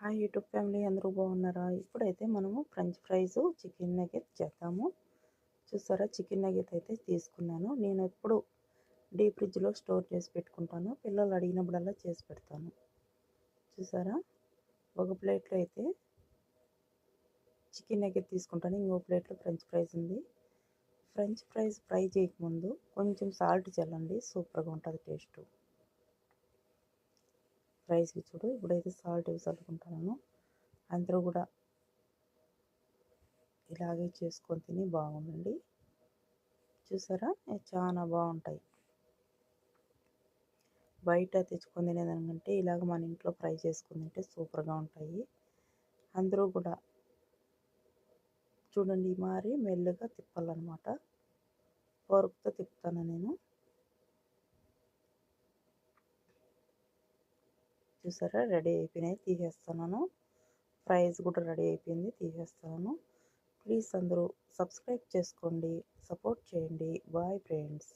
Hi YouTube family అందరూ బాగున్నారా? ఇప్పుడైతే మనము ఫ్రెంచ్ ఫ్రైస్ చికెన్ నగెట్ చేద్దాము. చూసారా? చికెన్ నగెట్ అయితే తీసుకున్నాను. నేను ఎప్పుడు డీప్ ఫ్రిడ్జ్లో స్టోర్ చేసి పెట్టుకుంటాను. పిల్లలు అడిగినప్పుడల్లా చేసి పెడతాను. చూసారా? ఒక ప్లేట్లో అయితే చికెన్ నగెట్ తీసుకుంటాను. ఇంకో ప్లేట్లో ఫ్రెంచ్ ఫ్రైస్ ఉంది. ఫ్రెంచ్ ఫ్రైస్ ఫ్రై చేయకముందు కొంచెం సాల్ట్ చల్లండి. సూపర్గా ఉంటుంది టేస్ట్. రైస్ చూడు. ఇప్పుడైతే సాల్ట్ వేసి చల్లుకుంటున్నాను అందరూ కూడా ఇలాగే చేసుకొని తిని బాగుండండి. చూసారా? చాలా బాగుంటాయి. బయట తెచ్చుకొని తినేదానికంటే ఇలాగ మన ఇంట్లో ఫ్రై చేసుకుని తింటే సూపర్గా ఉంటాయి. అందరూ కూడా చూడండి. మరి మెల్లగా తిప్పాలన్నమాట. ఫోర్క్తో తిప్పుతాను నేను. చూసారా? రెడీ అయిపోయినాయి. తీసేస్తున్నాను. ప్రైస్ కూడా రెడీ అయిపోయింది. తీసేస్తాను ప్లీజ్ అందరూ సబ్స్క్రైబ్ చేసుకోండి. సపోర్ట్ చేయండి. Bye friends.